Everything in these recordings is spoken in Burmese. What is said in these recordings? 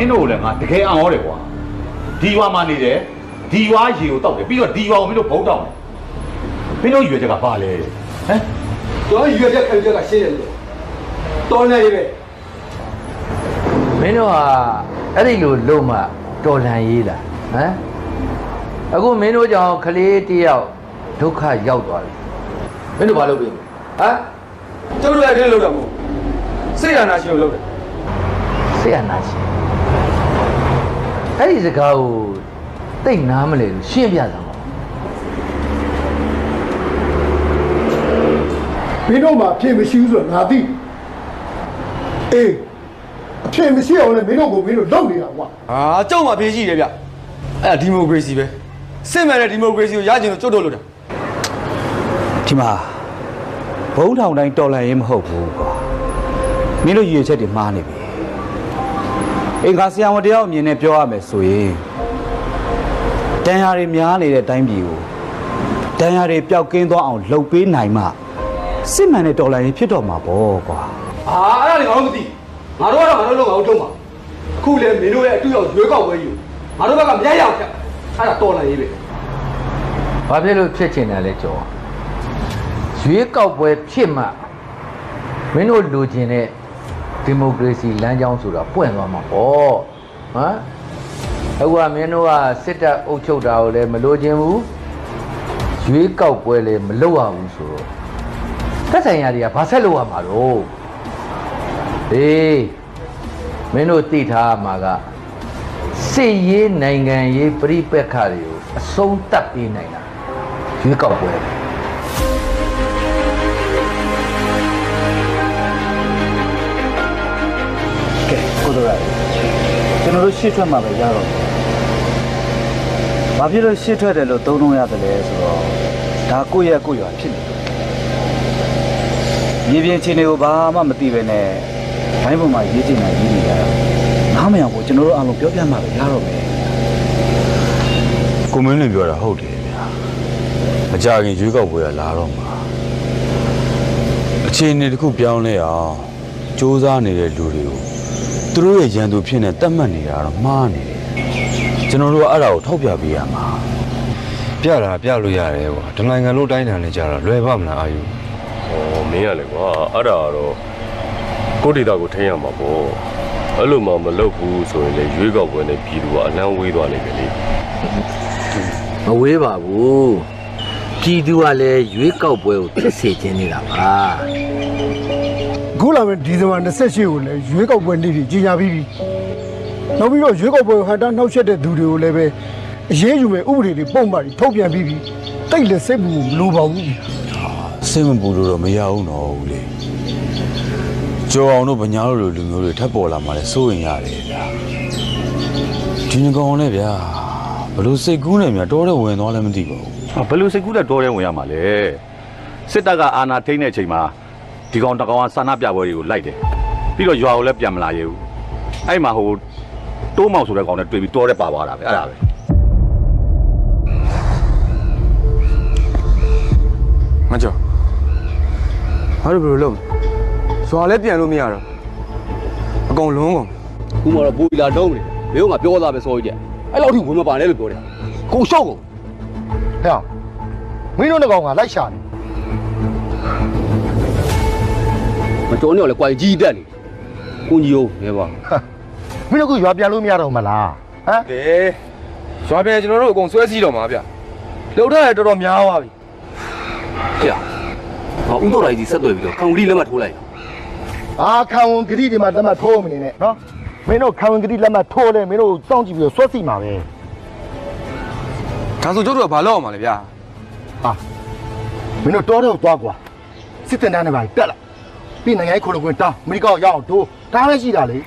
င်းတို့လည်းငါတကယ်အောင်ရတယ်ကွာဒီရွာမှာနေတယ်ဒီရွာရေကိုတောက်တယ်ပြီးတော့ဒီရွာကိုမင်းတို့ဘုံတောက်တယ်မင်းတို့ရွေချက်ကဘာလဲဟမ်ကျွန်တော်ရွေချက်ခံချက်ကရှင်းတယ်လို့တော်နေရေးပဲမင်းတို့ဟာအဲ့ဒီလိုလုံမှတော်လန်ရေးလားဟမ်အခုမင်းတို့ကြောင့်ကလေးတစ်ယောက်ဒုက္ခရောက်သွားပြီမင်းတို့ဘာလုပ်ပြီဟမ်ကျွန်တော်လည်းအဲ့ဒီလောက်တော့မဟုတ်စိတ်ရနာရှင်ကိုလောက်တယ်ဆေးရနာရှင် အဲ့ဒီစကားကိုတိတ်နားမလဲလို့ရှင်းပြစမ်းပါမင်းတို့မှာအဖြစ်မရှိဘူးဆိုတော့ငါသိအေးအဖြစ်မရှိအောင်လည်းမင်းတို့ကိုမင်းတို့လုပ်နေတာကွာဟာကြောက်မှဖေးရှိတယ်ဗျအဲ့ဒါဒီမိုကရေစီပဲစစ်မှန်တဲ့ဒီမိုကရေစီကိုရကျင်လို့ကျွတ်တော့လို့တာဒီမှာဘုံထောင်တိုင်းတော်လန်ရေးမဟုတ်ဘူးကွာမင်းတို့ရည်ရွယ်ချက်တွေမှားနေပြီ အင်္ဂါဆရာဝန်တယောက်အမြင်နဲ့ပြောရမယ်ဆိုရင်တန်ရာတွေများနေတဲ့အတိုင်းပြည်ကိုတန်ရာတွေပျောက်ကင်းသွားအောင်လှုပ်ပေးနိုင်မှစစ်မှန်တဲ့တော်လန်ရေးဖြစ်တော့မှာပေါ့ကွာဟာအဲ့ဒါလည်းငါတို့မသိငါတို့ကတော့ငါတို့လုံးငါတို့ထုံးပါအခုလေမင်းတို့ရဲ့အတူရောက်ရွေးကောက်ပွဲယူငါတို့ဘက်ကမရရအောင်ဖြတ်အဲ့ဒါတော်လာရေးပဲဘာဖြစ်လို့ဖြစ်ချင်တယ်လဲကြောရွေးကောက်ပွဲဖြစ်မှမင်းတို့လူချင်းတဲ့ ဒီမိုကရေစီလမ်းကြောင်းဆိုတာပွင့်သွားမှာပေါ့ဟမ်အခုကမင်းတို့ကစစ်တပ်အုပ်ချုပ်တာကိုလည်းမလိုချင်ဘူးရွေးကောက်ပွဲလည်းမလုပ်ရဘူးဆိုတော့သက်ဆိုင်ရာတွေကဘာဆက်လုပ်ရမှာတော့အေးမင်းတို့သိထားရမှာကစစ်ရေးနိုင်ငံရေးပြိပက္ခတွေကိုအဆုံးသတ်ပေးနိုင်တာရွေးကောက်ပွဲပဲ ကဲကိုတို့ရကျွန်တော်တို့ရှေ့ထွက်မှာပဲရတော့မယ်ဘာဖြစ်လို့ရှေ့ထွက်တယ်လို့သုံးလုံးရတယ်လဲဆိုတော့ဒါကိုယ့်ရဲ့ကိုယ့်ရွာဖြစ်နေတယ်မြေပြင်ချင်းတွေကိုဘာမှမသိပဲနဲ့ဘိုင်းပေါ်မှာရေးချင်တာရေးနေကြတာနားမရဘူးကျွန်တော်တို့အားလုံးပြောပြမှာပဲရတော့မယ်ကိုမင်းလင်ပြောတာဟုတ်တယ်ဗျာမကြခင်ရွေးကောက်ပွဲကလာတော့မှာအခြေအနေတစ်ခုပြောင်းလဲအောင်စူးစမ်းနေတဲ့လူတွေကို သူတို့ရဲ့ရန်သူဖြစ်နေတတ်မှတ်နေတာတော့မှားနေတယ်ကျွန်တော်တို့ကအဲ့ဒါကိုထောက်ပြပေးရမှာပြတာပြလို့ရတယ်ကွာဒီနိုင်ငံလုံးတိုင်းတန်နေကြတာလွယ်ပါမလားအာယူ။ဩမင်းရလေကွာအဲ့ဒါကတော့ကိုယ့်ဒေတာကိုထိန်းရမှာပေါ့။အဲ့လိုမှမလုပ်ဘူးဆိုရင်လေရွေးကောက်ပွဲနဲ့ပြည်သူကအလန်းဝေးသွားလိမ့်မယ်လေမဝေးပါဘူးပြည်သူကလည်းရွေးကောက်ပွဲကိုဖြစ်စေခြင်းနေတာပါ အခုလာမယ့်ဒီဇင်ဘာ28ကိုလည်းရွေးကောက်ပွဲနေ့ကြီးကြီးညာပြီးပြီနောက်ပြီးတော့ရွေးကောက်ပွဲကိုဟန်တာနှောက်ယှက်တဲ့သူတွေကိုလည်းပဲအရေးယူမဲ့ဥပဒေတွေပုံမှန်တွေထုတ်ပြန်ပြီးပြီတိတ်လည်းစိတ်ဘူးမလိုပါဘူးစိတ်မပူလို့တော့မရဘူးတော့ဦးလေကြော်အောင်တို့ဗညာတို့လိုလူမျိုးတွေထပ်ပေါ်လာမှလည်းစိုးရင်ရတယ်ဗျာဒီငကောင်လည်းဗျာဘလို့စိတ်ကူးနေမြတော်တဲ့ဝင်သွားလည်းမသိပါဘူးဟာဘယ်လိုစိတ်ကူးလက်တော်တဲ့ဝင်ရမှာလဲစစ်တပ်ကအာဏာထိန်းတဲ့အချိန်မှာ ဒီကောင်တကောင်ကစာနာပြပွဲတွေကိုလိုက်တယ်ပြီးတော့ရွာကိုလည်းပြန်မလာရဘူးအဲ့မှာဟိုတိုးမောင်ဆိုတဲ့ကောင်နဲ့တွေ့ပြီးတော်တဲ့ပါသွားတာပဲအဲ့ဒါပဲမကြောက်ဘာလို့ဘယ်လိုလုပ်ဇွာလည်းပြန်လို့မရတော့အကုန်လုံးကုန်ခုမှတော့ဘူလာတုံးနေမင်းကငါပြောသားပဲစောကြီးတဲ့အဲ့လောက်ထိဝင်မပါနဲ့လို့ပြောတယ်ကိုရှောက်ကုန်ဟဲ့မင်းတို့နှစ်ကောင်ကလိုက်ရှာနေ မတော်နေတော့လေကွာကြီးတက်နေကိုကြီးဟုတ်နေပါမင်းတို့ကရွာပြန်လို့မရတော့မလားဟမ်ကဲဇွာပြန်ကျွန်တော်တို့အကုန်ဆွဲစည်းတော့မှာဗျလှုပ်ထားရတော်တော်များသွားပြီကြာဟောဦးတော်လိုက်ကြီးဆက်သွယ်ပြီးတော့ခံကလေးလက်မထိုးလိုက်အာခံဝန်ဂတိတွေမှာလက်မှတ်ထိုးမနေနဲ့နော်မင်းတို့ခံဝန်ဂတိလက်မှတ်ထိုးလဲမင်းတို့စောင့်ကြည့်ပြီးတော့ဆွတ်စီမှာပဲဒါဆိုကျုပ်တို့ကဘာလုပ်အောင်မလဲဗျာဟာမင်းတို့တော်တော့သွားကွာစစ်တင်တန်းနဲ့ပါတက်လာ ပြီးနိုင်ငံရေးခိုးလို့ကွင်းတောင်းအမေရိကန်ရောက်အောင်တို့ဒါပဲရှိတာလေ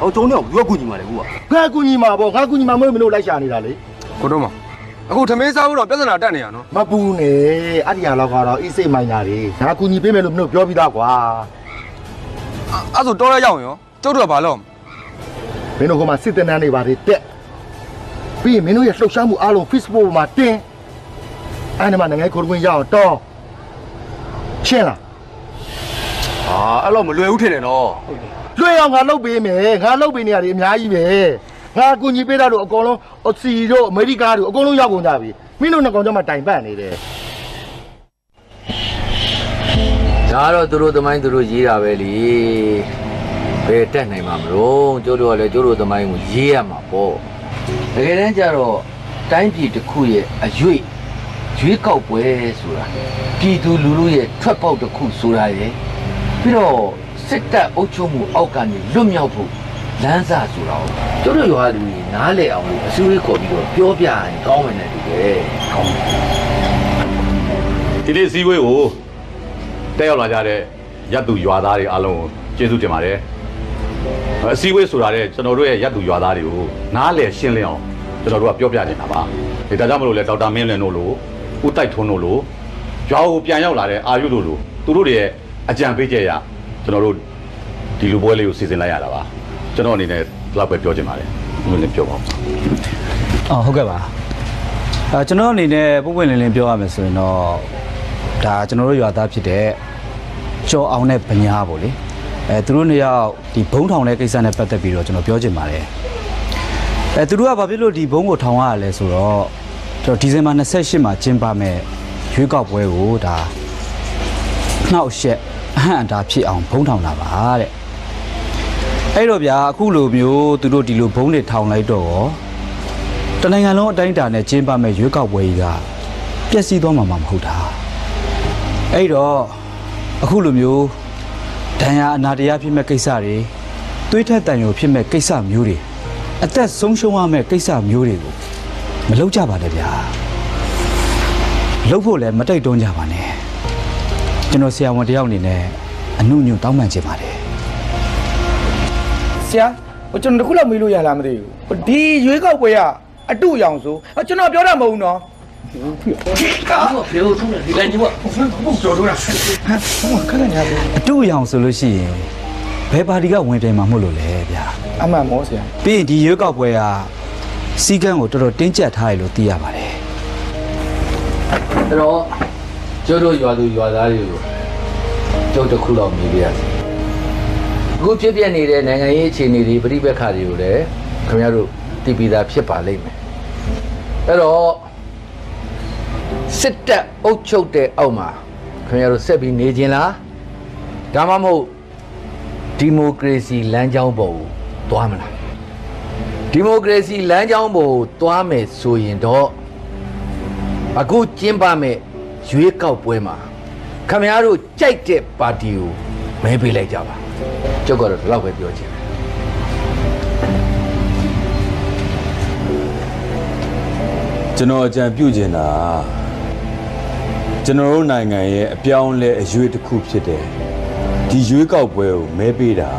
ဟောကျုံနေတော့ဘယ်ကူညီမှာလဲကူကငါကူညီမှာပေါ့ငါကူညီမှာမဟုတ်မင်းတို့လိုက်ရှာနေတာလေကိုတို့မအခုထမင်းစားဖို့တော့ပြဿနာတက်နေရနော်မပူနဲ့အဲ့ဒီဟာတော့ကတော့အေးစိတ်မိုင်းတာတွေငါကူညီပေးမယ်လို့မင်းတို့ပြောပြီးသားကွာအဲ့ဆိုတော်ရရောက်ရင်ရောကျုပ်တို့ကဘာလုပ်အောင်မင်းတို့ကမှစစ်တင်တန်းတွေပါတွေတက်ပြီးရင်မင်းတို့ရဲ့လှုပ်ရှားမှုအားလုံး Facebook ပေါ်မှာတင်အဲ့ဒီမှာနိုင်ငံရေးခိုးလို့ကွင်းရောက်အောင်တော့ရှင်းလားဟာ အဲ့လိုမလွယ်ဘူးထင်တယ်နော်လွှဲအောင်ငါလုပ်ပေးမယ်ငါလုပ်ပေးနေရတယ်အများကြီးပဲငါအကူညီပေးတာတို့အကုန်လုံးအစီတို့အမေရိကတို့အကုန်လုံးရောက်ကုန်ကြပြီမင်းတို့နှစ်ကောင်ကြမှာတိုင်ပတ်နေတယ်ဒါကတော့သူတို့သမိုင်းသူတို့ရေးတာပဲလေဘယ်တက်နိုင်မှာမလို့ကျိုးတို့ကလည်းကျိုးတို့သမိုင်းကိုရေးရမှာပေါ့တကယ်တမ်းကျတော့တိုင်းပြည်တစ်ခုရဲ့အရွေ့ရွေးကောက်ပွဲဆိုတာပြည်သူလူထုရဲ့ထွက်ပေါက်တစ်ခုဆိုတာရယ် ပြီးတော့စစ်တပ်အုပ်ချုပ်မှုအောက်ကနေလွတ်မြောက်ဖို့လမ်းစာဆိုတာကိုကျိုးတို့ရွာလူကြီးနားလည်အောင်လို့အစည်းအဝေးခေါ်ပြီးတော့ပြောပြရင်ကောင်းမယ်နဲ့တူတယ်ကောင်းတယ်ဒီနေ့စည်းဝေးကိုတက်ရောက်လာကြတဲ့ရပ်သူရွာသားတွေအားလုံးကိုကျေးဇူးတင်ပါတယ်အစည်းဝေးဆိုတာတဲ့ကျွန်တော်တို့ရဲ့ရပ်သူရွာသားတွေကိုနားလည်ရှင်းလင်းအောင်ကျွန်တော်တို့ကပြောပြနေတာပါဒီဒါကြောင့်မလို့လဲဒေါက်တာမင်းလင်းတို့လိုဦးတိုက်ထွန်းတို့လိုရွာကိုပြန်ရောက်လာတဲ့အာယုတို့လိုသူတို့တွေရဲ့ အကြံပေးချက်ရကျွန်တော်တို့ဒီလူပွဲလေးကိုစီစဉ်လိုက်ရတာပါကျွန်တော်အနေနဲ့ဒီလောက်ပဲပြောချင်ပါတယ်ဘယ်လိုလဲပြောပါဦးအော်ဟုတ်ကဲ့ပါအဲကျွန်တော်အနေနဲ့ပုံပွင့်လင်းလင်းပြောရမယ်ဆိုရင်တော့ဒါကျွန်တော်တို့ရွာသားဖြစ်တဲ့ကျော်အောင်နဲ့ဗညာပေါ့လေအဲသူတို့နှစ်ယောက်ဒီဘုံထောင်တဲ့ကိစ္စနဲ့ပတ်သက်ပြီးတော့ကျွန်တော်ပြောချင်ပါတယ်အဲသူတို့ကဘာဖြစ်လို့ဒီဘုံကိုထောင်ရရလဲဆိုတော့ကျွန်တော်ဒီဇင်ဘာ28မှာကျင်းပမဲ့ရွေးကောက်ပွဲကိုဒါနှောက်ရက်အ ဟန့်အတားဖြစ်အောင်ဘုံထောင်တာပါတဲ့အဲ့တော့ဗျာအခုလိုမျိုးသူတို့ဒီလိုဘုံတွေထောင်လိုက်တော့ရောတနိုင်ငံလုံးအတိုင်းအတာနဲ့ကျင်းပမဲ့ရွေးကောက်ပွဲကြီးကပျက်စီးသွားမှာမဟုတ်တာအဲ့တော့အခုလိုမျိုးဒဏ်ရာအနာတရားဖြစ်မဲ့ကိစ္စတွေသွေးထက်တန်ရုံဖြစ်မဲ့ကိစ္စမျိုးတွေအသက်ဆုံးရှုံးရမဲ့ကိစ္စမျိုးတွေကိုမလုပ်ကြပါနဲ့ဗျာလုပ်ဖို့လည်းမတိုက်တွန်းကြပါနဲ့ ကျွန်တော်ဆရာဝန်တစ်ယောက်အနေနဲ့အမှုညွတ်တောင်းပန်ချင်ပါတယ်ဆရာဟိုကျွန်တော်တခုလောက်မေးလို့ရလားမသိဘူးဟိုဒီရွေးကောက်ပွဲကအတုအယောင်ဆိုဟိုကျွန်တော်ပြောတာမဟုတ်ဘူးနော်အတူအယောင်ဆိုလို့ရှိရင်ဘယ်ပါတီကဝင်ပြိုင်မှာမဟုတ်လို့လဲဗျာအမှန်မောဆရာပြီးရင်ဒီရွေးကောက်ပွဲကစီကန်းကိုတော်တော်တင်းကျပ်ထားရလို့သိရပါတယ်အဲ့တော့ ကျိုးတို့ရွာသူရွာသားတွေကိုကျုပ်တစ်ခုလောက်မြည်ပြရစီအခုဖြစ်ပြနေတဲ့နိုင်ငံရေးအခြေအနေတွေပြည်ပခါတွေကိုလည်းခင်ဗျားတို့သိပြီးသားဖြစ်ပါလိမ့်မယ်အဲ့တော့စစ်တပ်အုပ်ချုပ်တဲ့အောက်မှာခင်ဗျားတို့ဆက်ပြီးနေခြင်းလားဒါမှမဟုတ်ဒီမိုကရေစီလမ်းကြောင်းပေါ်ကိုသွားမလားဒီမိုကရေစီလမ်းကြောင်းပေါ်ကိုသွားမယ်ဆိုရင်တော့အခုကျင်းပမဲ့ ရွေးကောက်ပွဲမှာခမရတို့ကြိုက်တဲ့ပါတီကိုမဲပေးလိုက်ကြပါကျုပ်ကတော့ဒီလောက်ပဲပြောချင်တယ်ကျွန်တော်အကြံပြုချင်တာကျွန်တော်တို့နိုင်ငံရဲ့အပြောင်းအလဲအရွေးတစ်ခုဖြစ်တယ်ဒီရွေးကောက်ပွဲကိုမဲပေးတာ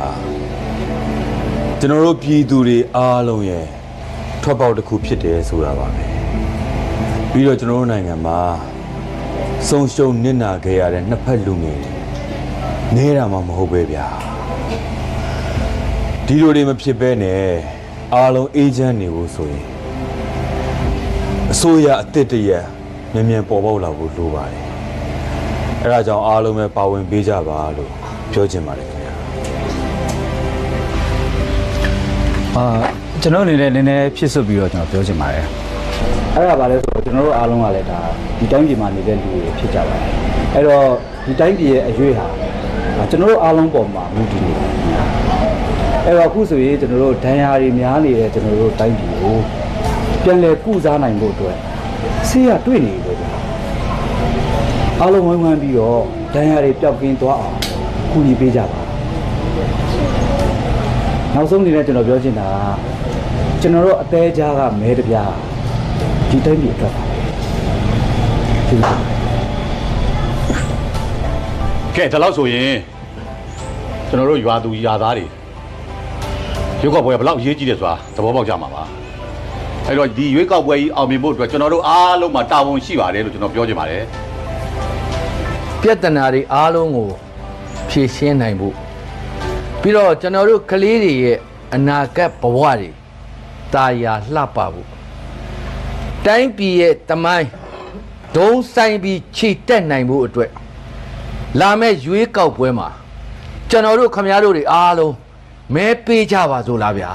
ကျွန်တော်တို့ပြည်သူတွေအားလုံးရဲ့ထွက်ပေါက်တစ်ခုဖြစ်တယ်ဆိုတာပါပဲပြီးတော့ကျွန်တော်တို့နိုင်ငံမှာ ဆုံးရှုံးနစ်နာခဲ့ရတဲ့နှစ်ဖက်လူငယ်တွေနေတာမှမဟုတ်ပဲဗျာဒီလိုတွေမဖြစ်ဘဲနဲ့အားလုံးအေးချမ်းနေဖို့ဆိုရင်အစိုးရအစ်စ်တရက်မြန်မြန်ပေါ်ပေါက်လာဖို့လိုပါတယ်။အဲဒါကြောင့်အားလုံးပဲပါဝင်ပေးကြပါလို့ပြောချင်ပါတယ်ခင်ဗျာအာကျွန်တော်အနေနဲ့နည်းနည်းဖြစ်စွတ်ပြီးတော့ကျွန်တော်ပြောချင်ပါတယ် အဲ့ဒါပါလဲဆိုတော့ကျွန်တော်တို့အားလုံးကလည်းဒါဒီတိုင်းပြည်မှာနေတဲ့လူတွေဖြစ်ကြပါတယ်အဲ့တော့ဒီတိုင်းပြည်ရဲ့အရွေးဟာအာကျွန်တော်တို့အားလုံးပေါ်မှာမူတည်နေပါတယ်ခင်ဗျာအဲ့တော့အခုဆိုရင်ကျွန်တော်တို့ဒဏ်ရာတွေများနေတဲ့ကျွန်တော်တို့တိုင်းပြည်ကိုပြန်လည်ကုစားနိုင်ဖို့အတွက်ဆေးရတွေ့နေလို့ဗျာအားလုံးဝိုင်းဝန်းပြီးတော့ဒဏ်ရာတွေပျောက်ကင်းသွားအောင်ကူညီပေးကြပါနောက်ဆုံးအနေနဲ့ကျွန်တော်ပြောချင်တာကကျွန်တော်တို့အသေးကြားကမဲတပြား ဒီတိုင်းပြည်အတွက်ပါပဲကျေးဇူးတင်ပါတယ်ကဲဒါလို့ဆိုရင်ကျွန်တော်တို့ရွာသူရွာသားတွေရွေးကောက်ပွဲကဘယ်လောက်အရေးကြီးတယ်ဆိုတာသဘောပေါက်ကြမှာပါအဲ့တော့ဒီရွေးကောက်ပွဲကြီးအောင်မြင်ဖို့အတွက်ကျွန်တော်တို့အားလုံးမှာတာဝန်ရှိပါတယ်လို့ကျွန်တော်ပြောချင်ပါတယ်ပြဿနာတွေအားလုံးကိုဖြေရှင်းနိုင်ဖို့ပြီးတော့ကျွန်တော်တို့ကလေးတွေရဲ့အနာဂတ်ဘဝတွေတာယာလှပဖို့ တိုင်းပြည်ရဲ့တမိုင်းဒုံဆိုင်ပြီးခြေတက်နိုင်ဖို့အတွက်လာမဲ့ရွေးကောက်ပွဲမှာကျွန်တော်တို့ခမရတို့တွေအားလုံးမဲပေးကြပါစို့လားဗျာ